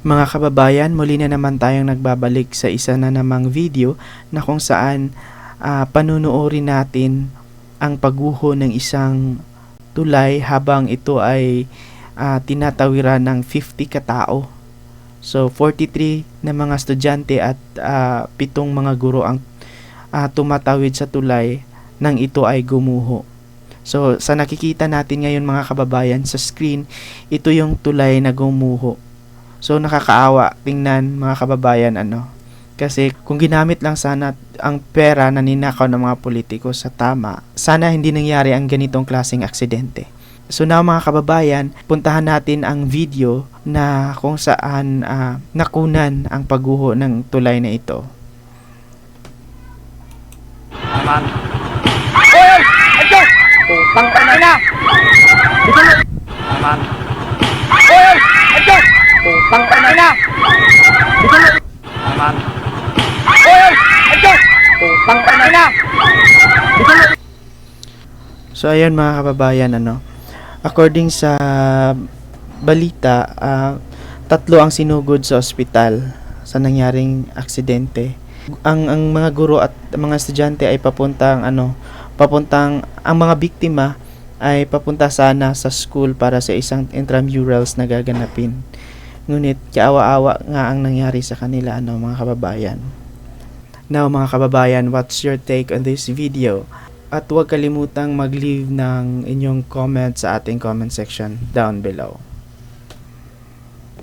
Mga kababayan, muli na naman tayong nagbabalik sa isa na namang video na kung saan ah, panunuorin natin ang pagguho ng isang tulay habang ito ay ah, tinatawiran ng 50 katao. So 43 na mga estudyante at ah, pitong mga guro ang ah, tumatawid sa tulay nang ito ay gumuho. So sa nakikita natin ngayon mga kababayan sa screen, ito yung tulay na gumuho. So nakakaawa tingnan mga kababayan ano. Kasi kung ginamit lang sana ang pera na ninakaw ng mga politiko sa tama, sana hindi nangyari ang ganitong klaseng aksidente. So now mga kababayan, puntahan natin ang video na kung saan ah, nakunan ang pagguho ng tulay na ito. Aman. Hoy! Adyo! Putang ina na! Dito na! Aman. Dito na! So ayun mga kababayan ano, according sa balita, ah, tatlo ang sinugod sa ospital sa nangyaring aksidente. Ang ang mga guro at mga estudyante ay papuntang ano, papuntang ang mga biktima ay papunta sana sa school para sa isang intramurals na gaganapin. Ngunit kaawa-awa nga ang nangyari sa kanila ano mga kababayan. Now mga kababayan, what's your take on this video? At huwag kalimutang mag-leave ng inyong comment sa ating comment section down below.